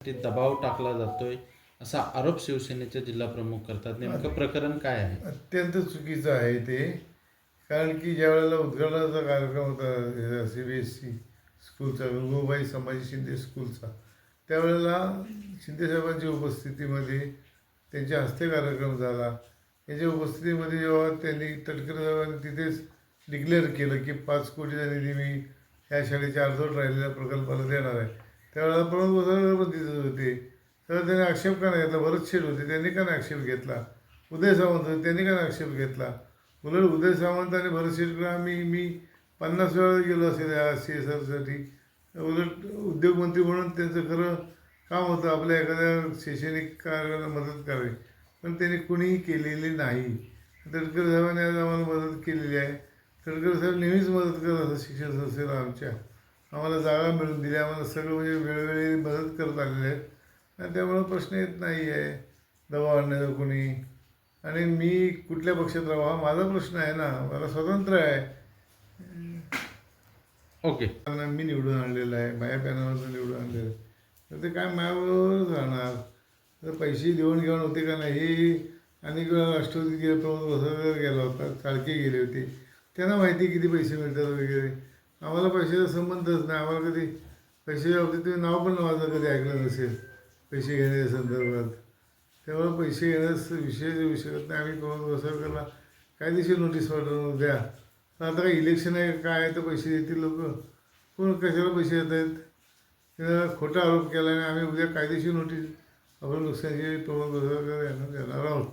ते दबाव टाकला जातोय असा आरोप शिवसेनेचे जिल्हा प्रमुख करतात. नेमकं प्रकरण काय आहे? अत्यंत चुकीचं आहे ते. कारण की ज्या वेळेला उद्घाटनाचा कार्यक्रम होता सी बी एस सी स्कूलचा गंगूबाई संभाजी शिंदे स्कूलचा त्यावेळेला शिंदेसाहेबांच्या उपस्थितीमध्ये त्यांच्या हस्ते कार्यक्रम झाला. याच्या उपस्थितीमध्ये जेव्हा त्यांनी तटकरे साहेबांनी तिथेच डिक्लेअर केलं की पाच कोटीचा निधी मी ह्या शाळेच्या अर्धवट राहिलेल्या प्रकल्पाला देणार आहे. त्यावेळेला प्रमोद गोसावी पण होते. तर त्याने आक्षेप का नाही घेतला? भरत शेठ होते. त्यांनी का नाही आक्षेप घेतला? उदय सावंत होते. त्यांनी का नाही आक्षेप घेतला? उलट उदय सावंत आणि भरत शेठकडे आम्ही मी पन्नास वेळा गेलो असेल या सी एस आरसाठी उलट उद्योगमंत्री म्हणून त्यांचं खरं काम होतं आपल्या एखाद्या शैक्षणिक कार्याला मदत करावी. पण त्यांनी कुणीही केलेली नाही. तडकर साहेबांनी आज आम्हाला मदत केलेली आहे. तडकर साहेब नेहमीच मदत करत असतात शिक्षण संस्थेला आमच्या. आम्हाला जागा मिळून दिल्या आम्हाला सगळं म्हणजे वेळोवेळी मदत करत आलेले आहेत. आणि त्यामुळं प्रश्न येत नाही आहे दबाव आणण्याचा कोणी. आणि मी कुठल्या पक्षात राहावं हा माझा प्रश्न आहे ना मला स्वतंत्र आहे. ओके. मी निवडून आणलेलं आहे माझ्या पॅनलवरचं निवडून आणलेलं आहे. तर ते काय माझ्याबरोबरच राहणार तर पैसे देऊन घेऊन होते का नाही? हे अनेक वेळा राष्ट्रपती गेले प्रमोद गेला होता चाळके गेले होते. त्यांना माहिती किती पैसे मिळतात वगैरे. आम्हाला पैशाचा संबंधच नाही. आम्हाला कधी पैशाच्या बाबतीत तुम्ही नाव पण माझं कधी ऐकलं नसेल पैसे घेण्याच्या संदर्भात. त्यामुळे पैसे घेण्यास विषय शकत नाही. आम्ही प्रमोद वसावेकरला कायदेशीर नोटीस पाठवून द्या. आता काय इलेक्शन आहे काय आहे तर पैसे देतील लोक. कोण कशाला पैसे देत आहेत? त्याला खोटा आरोप केला आणि आम्ही उद्या कायदेशीर नोटीस आपण नुकसानची प्रमोद वसावेकर यांना देणार आहोत.